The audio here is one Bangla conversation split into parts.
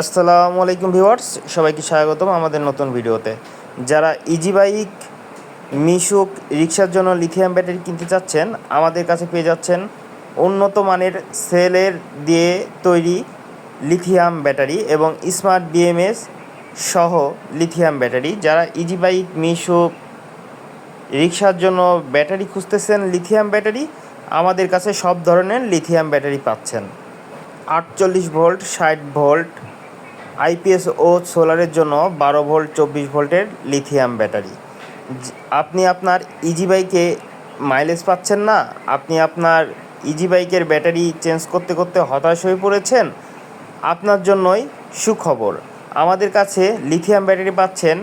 আসসালামু আলাইকুম ভিউয়ার্স, সবাইকে স্বাগতম আমাদের নতুন ভিডিওতে। যারা ইজি বাইক মিশুক রিক্সার জন্য লিথিয়াম ব্যাটারি কিনতে চাচ্ছেন, আমাদের কাছে পেয়ে যাচ্ছেন উন্নত মানের সেলের দিয়ে তৈরি লিথিয়াম ব্যাটারি এবং স্মার্ট বিএমএস সহ লিথিয়াম ব্যাটারি যারা ইজি বাইক মিশুক রিক্সার জন্য ব্যাটারি খুঁজতেছেন লিথিয়াম ব্যাটারি আমাদের কাছে সব ধরনের লিথিয়াম ব্যাটারি পাচ্ছেন। আটচল্লিশ ভোল্ট ষাট ভোল্ট আইপিএস ও সোলারের জন্য বারো ভোল্ট, চব্বিশ ভোল্টের লিথিয়াম ব্যাটারি। আপনি আপনার ইজি বাইকে মাইলেজ পাচ্ছেন না, আপনি আপনার ইজি বাইকের ব্যাটারি চেঞ্জ করতে করতে হতাশ হয়ে পড়েছেন, আপনার জন্যই সুখবর। আমাদের কাছে লিথিয়াম ব্যাটারি পাচ্ছেন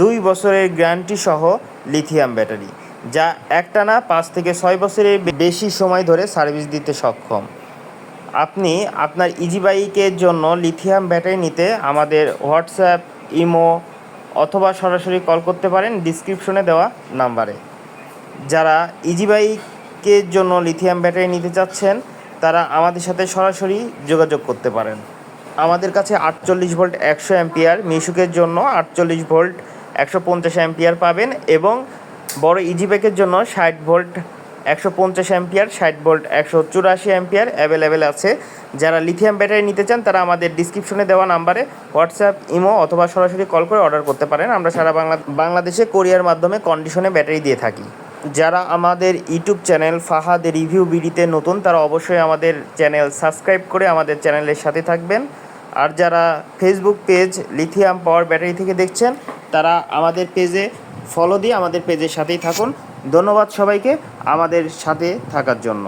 দুই বছরের গ্যারান্টি সহ লিথিয়াম ব্যাটারি, যা একটানা পাঁচ থেকে ছয় বছরের বেশি সময় ধরে সার্ভিস দিতে সক্ষম। আপনি আপনার ইজি বাইকের জন্য লিথিয়াম ব্যাটারি নিতে আমাদের হোয়াটসঅ্যাপ, ইমো অথবা সরাসরি কল করতে পারেন ডিসক্রিপশনে দেওয়া নাম্বারে। যারা ইজি বাইকের জন্য লিথিয়াম ব্যাটারি নিতে চাচ্ছেন, তারা আমাদের সাথে সরাসরি যোগাযোগ করতে পারেন। আমাদের কাছে আটচল্লিশ ভোল্ট একশো অ্যাম্পিয়ার, মিশুকের জন্য আটচল্লিশ ভোল্ট একশো পঞ্চাশ অ্যাম্পিয়ার পাবেন এবং বড় ইজি বাইকের জন্য ষাট ভোল্ট একশো পঞ্চাশ অ্যাম্পিয়ার, ষাট ভোল্ট একশো চুরাশি অ্যাম্পিয়ার অ্যাভেলেবেল আছে। যারা লিথিয়াম ব্যাটারি নিতে চান, তারা আমাদের ডিসক্রিপশনে দেওয়া নাম্বারে হোয়াটসঅ্যাপ ইমো অথবা সরাসরি কল করে অর্ডার করতে পারেন। আমরা সারা বাংলা বাংলাদেশে কোরিয়ার মাধ্যমে কন্ডিশনে ব্যাটারি দিয়ে থাকি। যারা আমাদের ইউটিউব চ্যানেল ফাহাদ রিভিউ বিডিতে নতুন, তারা অবশ্যই আমাদের চ্যানেল সাবস্ক্রাইব করে আমাদের চ্যানেলের সাথে থাকবেন। আর যারা Facebook page lithium power battery থেকে দেখছেন, তারা আমাদের পেজে ফলো দিয়ে আমাদের পেজের সাথেই থাকুন। ধন্যবাদ সবাইকে আমাদের সাথে থাকার জন্য।